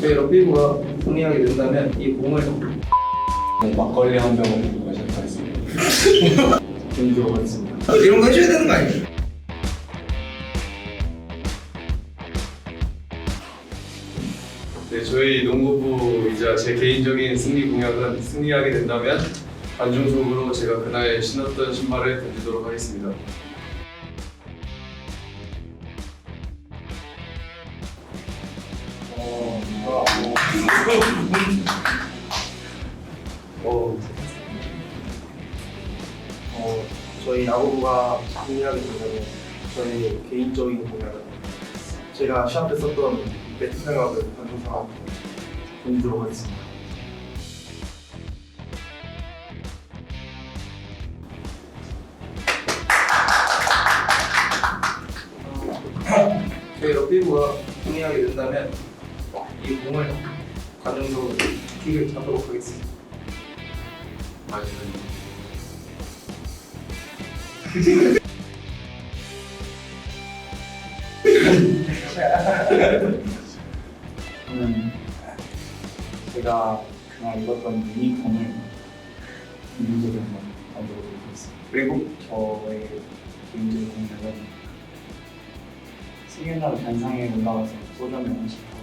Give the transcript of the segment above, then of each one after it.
저희 럭비부가 승리하게 된다면 이 공을 막걸리 한 병을 마시겠습니다. 돈 들어가겠습니다. 이런 거 해줘야 되는 거 아니에요? 네, 저희 농구부이자 제 개인적인 승리 공약은 승리하게 된다면 관중석으로 제가 그날 신었던 신발을 던지도록 하겠습니다. 어, 어, 저희 야구부가 승리하게 된다면 저희 개인적인 공약은 제가 시합 때 썼던 배트 생각을 관중상한테 던지도록 하겠습니다. 저희 럭비부가 승리하게 된다면 이 공을 관중석으로 킥을 잡도록 하겠습니다. 저는 제가 그날 입었던 유니폼을 민족에 한번 만들어보도록 하겠습니다. 그리고 저의 개인적인 공약은 승윤날 단상에 올라가서 소주 한 병씩 하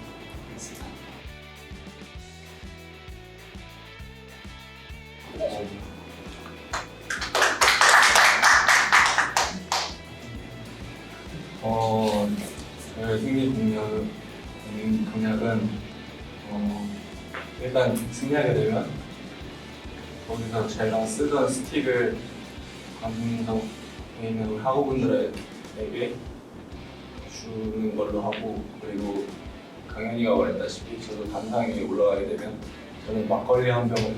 어, 저의 승리 음, 공약은 어, 일단 승리하게 되면 거기서 제가 쓰던 스틱을 관중석에 있는 우리 학우분들에게 주는 걸로 하고 그리고 강현이가 말했다시피 저도 단상에 올라가게 되면 저는 막걸리 한 병을